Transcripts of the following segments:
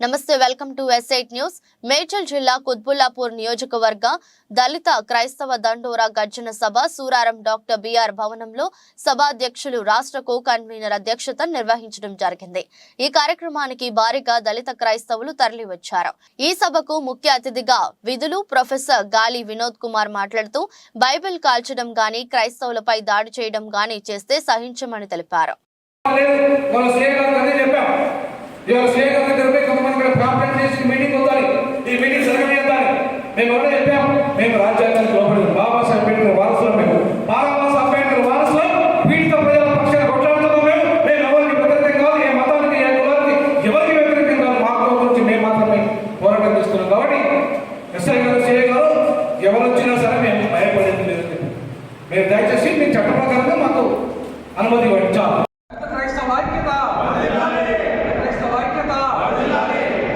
నమస్తే welcome to SIT news. Medchal జిల్లా కుత్బుల్లాపూర్ నియోజకవర్గ దళిత క్రైస్తవ దండోరా గర్జన సభ సూరారం డాక్టర్ బిఆర్ భవనంలో సభాధ్యక్షులు రాష్ట్ర కో కన్వీనర్ అధ్యక్షత నిర్వహించడం జరిగింది. ఈ కార్యక్రమానికి భారీగా దళిత క్రైస్తవులు తరలివచ్చారు. ఈ సభకు ముఖ్య అతిథిగా విధులు ప్రొఫెసర్ గాలి వినోద్ కుమార్ మాట్లాడుతూ బైబిల్ కాల్చడం గాని క్రైస్తవులపై దాడి చేయడం గాని చేస్తే సహించమని తెలిపారు. మేము ఎవరో చెప్పాం మేము రాజ్యాంగానికి లోపడి బాబాసాహెబ్ అంబేద్కర్ వారసులం మేము. బాబాసాహెబ్ అంబేద్కర్ వారసులం. పీడిత ప్రజల పక్షాన కొట్లాడుతున్నాం మేము. మేము ఎవరికి వ్యతిరేకం కాదు ఏ మతానికి ఏ కులానికి ఎవరికి వ్యతిరేకం కాదు. మా కులం గురించి మేము మాత్రమే పోరాటం చేస్తున్నాం. కాబట్టి ఎస్ఐ గారు సిఐ గారు ఎవరు వచ్చినా సరే మేము భయపడేది లేదు. మీరు దయచేసి మీ చట్ట ప్రకారంగా మాకు అనుమతి ఇవ్వండి క్రైస్తవ ఐక్యత క్రైస్తవ ఐక్యత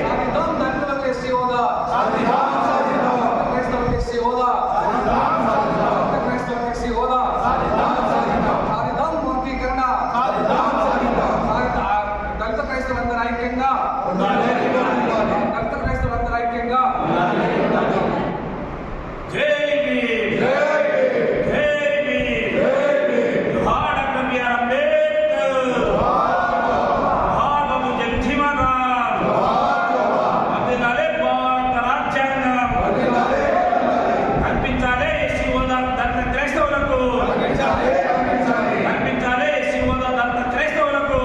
సాధిద్దాం దళితులకు ఎస్సీ హోదా క్రైస్తవులకు ఎస్సీ హోదా క్రైస్తవులకు ఎస్సీ హోదా సాధిద్దాం వర్గీకరణ సాధిద్దాం. దళిత క్రైస్తవులందరూ ఐక్యంగా దళిత క్రైస్తవులందరూ ఐక్యంగా జై భీమ్ జై భీమ్ జోహార్ డాక్టర్ బిఆర్ అంబేద్కర్ జోహార్ బాబు జగజీవన్ రామ్ వందనాలే భారత రాజ్యాంగం కల్పించాలే ఎస్సీ హోదా దళిత క్రైస్తవులకు కల్పించాలే ఎస్సీ హోదా దళిత క్రైస్తవులకు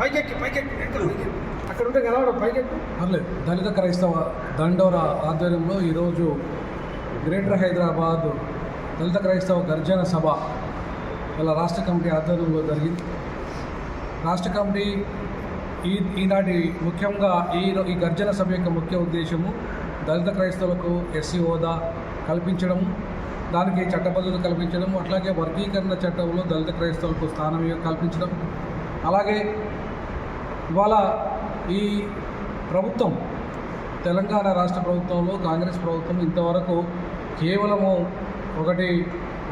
పైకెక్కి పైకెక్కి అక్కడ ఉంటే కలవడం పైకెక్కి పర్లేదు. దళిత క్రైస్తవ దండోరా ఆధ్వర్యంలో ఈరోజు గ్రేటర్ హైదరాబాద్ దళిత క్రైస్తవ గర్జన సభ ఇలా రాష్ట్ర కమిటీ ఆధ్వర్యంలో జరిగింది. రాష్ట్ర కమిటీ ఈ ఈనాటి ముఖ్యంగా ఈ ఈ గర్జన సభ యొక్క ముఖ్య ఉద్దేశము దళిత క్రైస్తవులకు ఎస్సీ హోదా కల్పించడం దానికి చట్టబద్ధత కల్పించడం అట్లాగే వర్గీకరణ చట్టంలో దళిత క్రైస్తవులకు స్థానం కల్పించడం. అలాగే ఇవాళ ఈ ప్రభుత్వం తెలంగాణ రాష్ట్ర ప్రభుత్వంలో కాంగ్రెస్ ప్రభుత్వం ఇంతవరకు కేవలము ఒకటి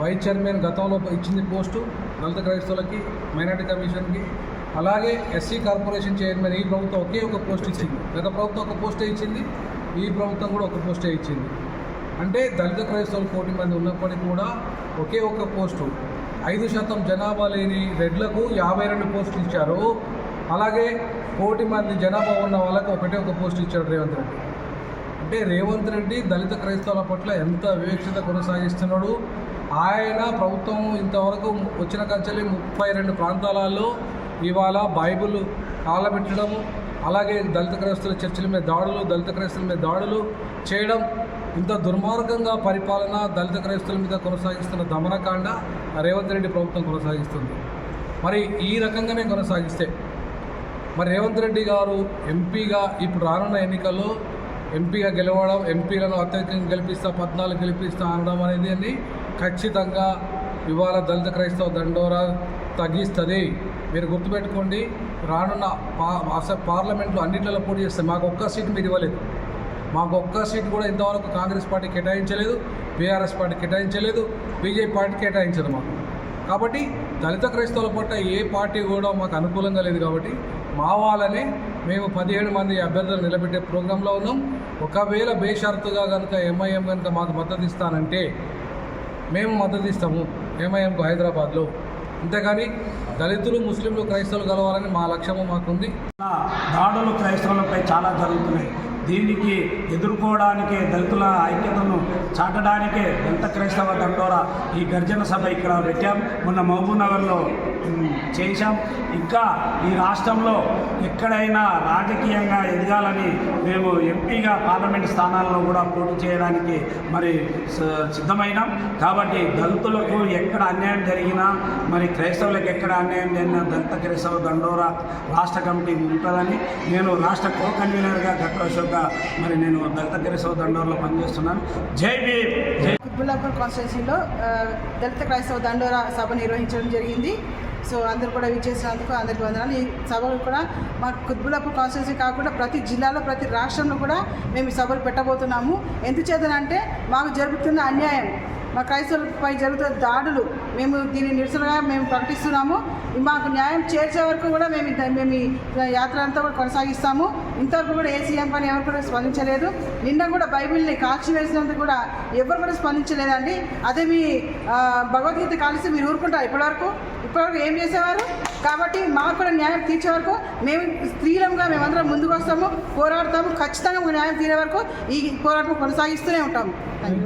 వైస్ చైర్మన్ గతంలో ఇచ్చింది పోస్టు దళిత క్రైస్తవులకి మైనార్టీ కమిషన్కి. అలాగే ఎస్సీ కార్పొరేషన్ చైర్మన్ ఈ ప్రభుత్వం ఒకే ఒక పోస్ట్ ఇచ్చింది. గత ప్రభుత్వం ఒక పోస్టే ఇచ్చింది ఈ ప్రభుత్వం కూడా ఒక పోస్టే ఇచ్చింది. అంటే దళిత క్రైస్తవులు కోటి మంది ఉన్నప్పటికీ కూడా ఒకే ఒక పోస్టు. ఐదు శాతం జనాభా లేని రెడ్లకు యాభై రెండు పోస్టులు ఇచ్చారు. అలాగే కోటి మంది జనాభా ఉన్న వాళ్ళకి ఒకటే ఒక పోస్ట్ ఇచ్చాడు రేవంత్ రెడ్డి. అంటే రేవంత్ రెడ్డి దళిత క్రైస్తవుల పట్ల ఎంత వివక్షత కొనసాగిస్తున్నాడు? ఆయన ప్రభుత్వం ఇంతవరకు వచ్చిన కంచెలి ముప్పై రెండు ప్రాంతాలలో ఇవాళ బైబిల్ కాలబెట్టడము అలాగే దళిత క్రైస్తుల చర్చిల మీద దాడులు దళిత క్రైస్తుల మీద దాడులు చేయడం ఇంత దుర్మార్గంగా పరిపాలన దళిత క్రైస్తుల మీద కొనసాగిస్తున్న దమనకాండ రేవంత్ రెడ్డి ప్రభుత్వం కొనసాగిస్తుంది. మరి ఈ రకంగానే కొనసాగిస్తే మరి రేవంత్ రెడ్డి గారు ఎంపీగా ఇప్పుడు రానున్న ఎన్నికల్లో ఎంపీగా గెలవడం ఎంపీలను అత్యధికంగా గెలిపిస్తా పద్నాలుగు గెలిపిస్తా అనడం అనేది అని ఖచ్చితంగా ఇవాళ దళిత క్రైస్తవ దండోరా తగ్గిస్తుంది. మీరు గుర్తుపెట్టుకోండి రానున్న పా పార్లమెంట్లో అన్నింటిలో పోటీ చేస్తే మాకు ఒక్క సీట్ మీరు ఇవ్వలేదు. మాకు ఒక్క సీట్ కూడా ఇంతవరకు కాంగ్రెస్ పార్టీ కేటాయించలేదు బీఆర్ఎస్ పార్టీ కేటాయించలేదు బీజేపీ పార్టీ కేటాయించదు మాకు. కాబట్టి దళిత క్రైస్తవుల పట్ల ఏ పార్టీ కూడా మాకు అనుకూలంగా లేదు కాబట్టి మా వాళ్ళనే మేము పదిహేడు మంది అభ్యర్థులు నిలబెట్టే ప్రోగ్రాంలో ఉన్నాం. ఒకవేళ బేషరతుగా కనుక ఎంఐఎం కనుక మాకు మద్దతు ఇస్తానంటే మేము మద్దతు ఇస్తాము ఎంఐఎంకు హైదరాబాద్లో. అంతేగాని దళితులు ముస్లింలు క్రైస్తవులు కలవాలని మా లక్ష్యము మాకుంది. దాడులు క్రైస్తవులపై చాలా జరుగుతున్నాయి. దీనికి ఎదుర్కోవడానికే దళితుల ఐక్యతను చాటడానికే దళిత క్రైస్తవ దండోరా ఈ గర్జన సభ ఇక్కడ పెట్టాం. మొన్న మహబూబ్ నగర్లో చేశాం. ఇంకా ఈ రాష్ట్రంలో ఎక్కడైనా రాజకీయంగా ఎదగాలని మేము ఎంపీగా పార్లమెంట్ స్థానాల్లో కూడా పోటీ చేయడానికి మరి స- సిద్ధమైనాం. కాబట్టి దళితులకు ఎక్కడ అన్యాయం జరిగినా మరి క్రైస్తవులకు ఎక్కడ అన్యాయం జరిగినా దళిత క్రైస్తవ దండోరా రాష్ట్ర కమిటీ ఉంటుందని నేను రాష్ట్ర కో కన్వీనర్గా గట్ట మరి నేను దళిత క్రైస్తవ దండోరలో పనిచేస్తున్నాను. జై భీమ్! జై కుత్బుల్లాపూర్ కాన్స్టిట్యున్సీలో దళిత క్రైస్తవ దండోరా సభ నిర్వహించడం జరిగింది. సో అందరూ కూడా విచ్చేసినందుకు అందరికీ వందనాలు. ఈ సభలు కూడా మా కుత్బులపు కాన్స్టిట్యూన్సీ కాకుండా ప్రతి జిల్లాలో ప్రతి రాష్ట్రంలో కూడా మేము ఈ సభలు పెట్టబోతున్నాము. ఎందుచేతనంటే మాకు జరుగుతున్న అన్యాయం మా క్రైస్తవులపై జరుగుతున్న దాడులు మేము దీని నిరసనగా మేము ప్రకటిస్తున్నాము. మాకు న్యాయం చేర్చే వరకు కూడా మేము మేము ఈ యాత్ర అంతా కూడా కొనసాగిస్తాము. ఇంతవరకు కూడా ఏ సీఎం పని ఎవరు కూడా స్పందించలేదు. నిన్న కూడా బైబిల్ని కాల్చి వేసినందుకు కూడా ఎవరు కూడా స్పందించలేదండి. అదే మీ భగవద్గీత కాల్చి మీరు ఊరుకుంటారు ఇప్పటివరకు? ఇప్పటివరకు ఏం చేసేవారు? కాబట్టి మాకు కూడా న్యాయం తీర్చే వరకు మేము స్త్రీలంగా మేమందరం ముందుకు వస్తాము పోరాడతాము ఖచ్చితంగా న్యాయం తీరే వరకు ఈ పోరాటం కొనసాగిస్తూనే ఉంటాము. యూ